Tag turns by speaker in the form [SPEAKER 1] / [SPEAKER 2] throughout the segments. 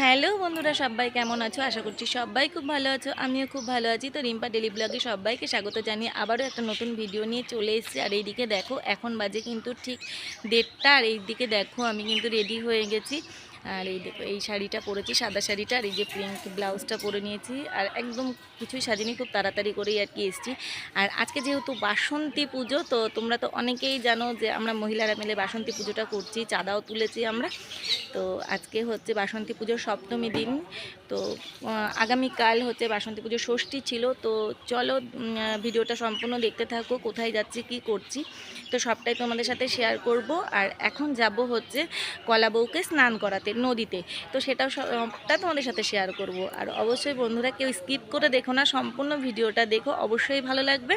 [SPEAKER 1] Hello বন্ধুরা, সবাই কেমন আছো? আশা করছি সবাই খুব ভালো আছো, আমিও খুব ভালো আছি। তো রিম্পা ডেলি ব্লগে সবাইকে স্বাগত জানিয়ে আবারও একটা নতুন ভিডিও নিয়ে চলে এসেছি। আর এইদিকে দেখো, এখন বাজে কিন্তু ঠিক দেড়টা, আর এইদিকে দেখো আমি কিন্তু রেডি হয়ে গেছি। আর এই দেখো, এই শাড়িটা পরেছি, সাদা শাড়িটা, আর এই যে পিঙ্ক ব্লাউজটা পরে নিয়েছি। আর একদম কিছুই সাজিনি, খুব তাড়াতাড়ি করেই আর কি এসেছি। আর আজকে যেহেতু বাসন্তী পুজো, তো তোমরা তো অনেকেই জানো যে আমরা মহিলারা মিলে বাসন্তী পুজোটা করছি, চাঁদাও তুলেছি আমরা। তো আজকে হচ্ছে বাসন্তী পুজোর সপ্তমী দিন। তো আগামীকাল হচ্ছে বাসন্তী পুজোর ষষ্ঠী ছিল। তো চলো ভিডিওটা সম্পূর্ণ দেখতে থাকো, কোথায় যাচ্ছি, কি করছি। তো সবটাই তোমাদের সাথে শেয়ার করব। আর এখন যাব হচ্ছে কলা বউকে স্নান করাতে। নদীতে। তো সেটাও সবটা তোমাদের সাথে শেয়ার করব। আর অবশ্যই বন্ধুরা কেউ স্কিপ করে দেখো না, সম্পূর্ণ ভিডিওটা দেখো, অবশ্যই ভালো লাগবে।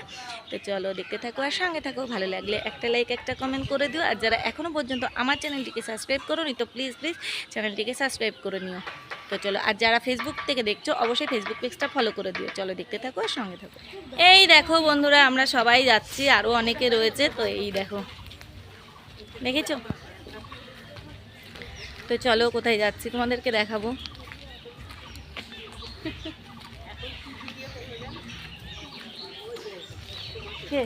[SPEAKER 1] তো চলো দেখতে থাকো আর সঙ্গে থাকো, ভালো লাগলে একটা লাইক একটা কমেন্ট করে দিও। আর যারা এখনও পর্যন্ত আমার চ্যানেলটিকে সাবস্ক্রাইব করো নি তো প্লিজ প্লিজ চ্যানেলটিকে সাবস্ক্রাইব করে নিও। তো চলো, আর যারা ফেসবুক থেকে দেখছ, অবশ্যই ফেসবুক পেজটা ফলো করে দিও। চলো দেখতে থাকো আর সঙ্গে থাকো। এই দেখো বন্ধুরা, আমরা সবাই যাচ্ছি আরও অনেকে রয়েছে। তো এই দেখো, দেখেছ? তো চলো কোথায় যাচ্ছি? তোমাদেরকে দেখাবো। কে?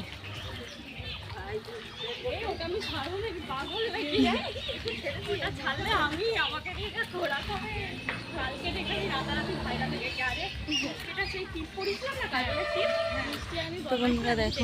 [SPEAKER 1] তো বন্ধুরা দেখো।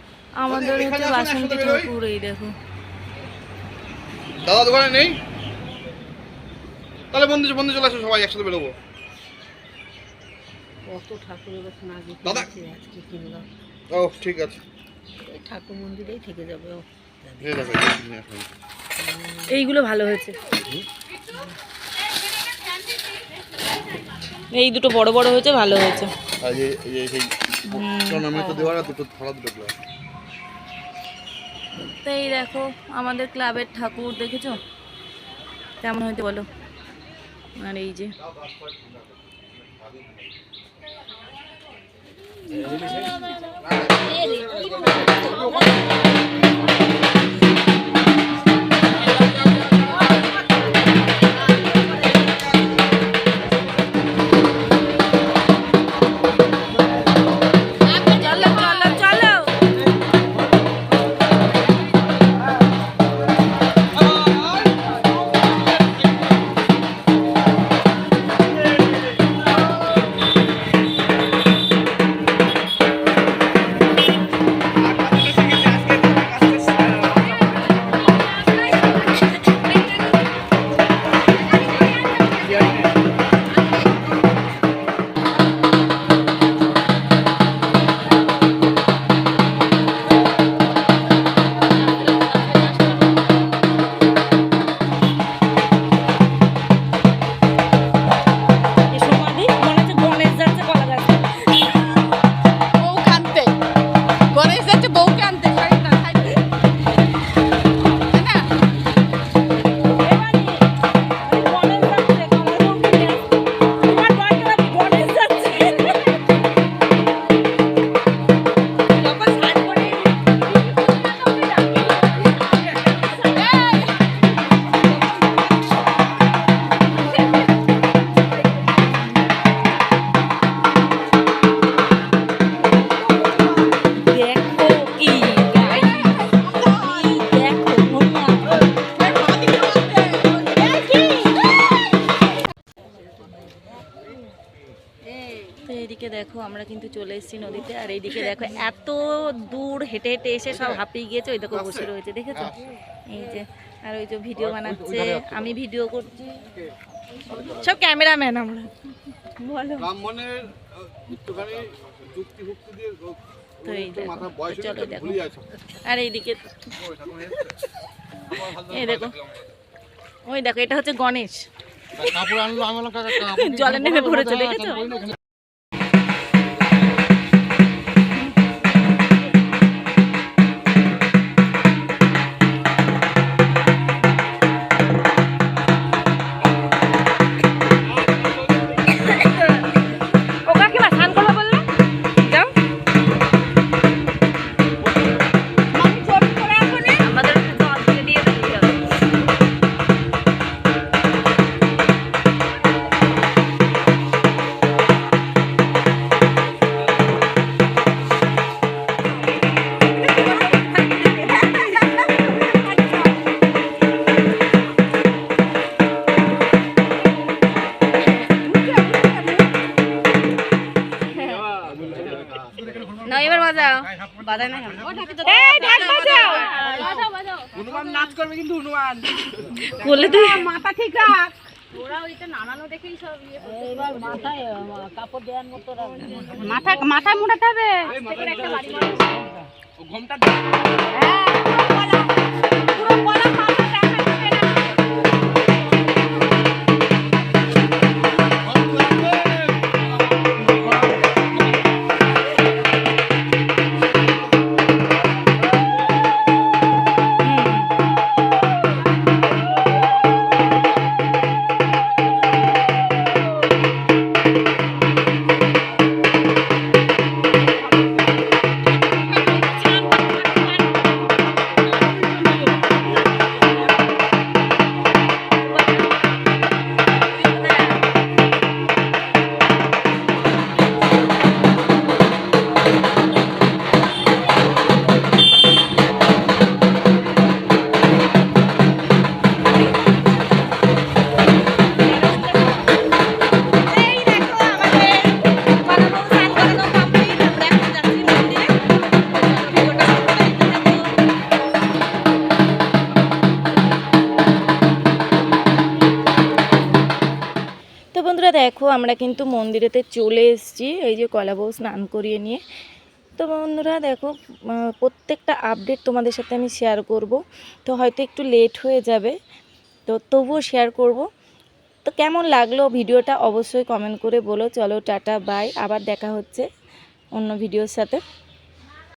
[SPEAKER 1] আমাদের হচ্ছে বাসন্তী ঠাকুর এই দেখো।
[SPEAKER 2] দাদা দোকানে নেই? তাহলে বন্ধু বন্ধু চলে আসো সবাই একসাথে বেরোবো।
[SPEAKER 3] কত ঠাকুরের কাছে না
[SPEAKER 2] দাদা।
[SPEAKER 3] আজকে কিনলাম
[SPEAKER 2] ও ঠিক আছে।
[SPEAKER 3] ঠাকুর মন্দিরেই থেকে যাবে ও।
[SPEAKER 2] ঠিক আছে
[SPEAKER 1] এইগুলো ভালো হয়েছে। এই দুটো বড় বড় হয়েছে ভালো হয়েছে।
[SPEAKER 2] আর এই এই সেই তো দুটো থালা দুটো
[SPEAKER 1] তো এই দেখো আমাদের ক্লাবের ঠাকুর দেখেছ? কেমন হয়েছে বলো? আর এই যে। তো এইদিকে দেখো আমরা কিন্তু চলে এসেছি নদীতে আর এইদিকে দেখো এত দূর হেঁটে হেঁটে এসে সব হাঁপিয়ে গিয়েছে ওই দেখো বসে রয়েছে দেখেছ এই যে আর ওই যে ভিডিও বানাচ্ছে আমি ভিডিও করছি সব ক্যামেরাম্যান আমরা বলো
[SPEAKER 2] ব্রাহ্মণের একটুখানি যুক্তি ভুক্তি দিয়ে
[SPEAKER 1] তো এই
[SPEAKER 2] একটু
[SPEAKER 1] দেখো,
[SPEAKER 2] মাথা বয়স হয়ে
[SPEAKER 1] চলো দেখো। আর এইদিকে
[SPEAKER 2] ওই
[SPEAKER 1] এই দেখো ওই দেখো এটা হচ্ছে গণেশ জলে নেমে পড়েছে,
[SPEAKER 2] আছে?
[SPEAKER 1] দেখেছ? বাজায় না এই ঢাক বাজাও।
[SPEAKER 3] হনুমান নাচ করবে কিন্তু হনুমান।
[SPEAKER 1] বলে তো
[SPEAKER 3] মাথা ঠিক রাখ। দেওয়ার
[SPEAKER 4] মাথা মাথা মোড়াতে হবে।
[SPEAKER 3] ঘোমটা
[SPEAKER 1] দেখো, আমরা কিন্তু মন্দিরেতে চলে এসেছি। এই যে কলা বউ স্নান করিয়ে নিয়ে। তো বন্ধুরা দেখো প্রত্যেকটা আপডেট তোমাদের সাথে আমি শেয়ার করব। তো হয়তো একটু লেট হয়ে যাবে। তো তবুও শেয়ার করব। তো কেমন লাগল ভিডিওটা অবশ্যই কমেন্ট করে বলো। চলো, টাটা বাই আবার দেখা হচ্ছে অন্য ভিডিওর সাথে।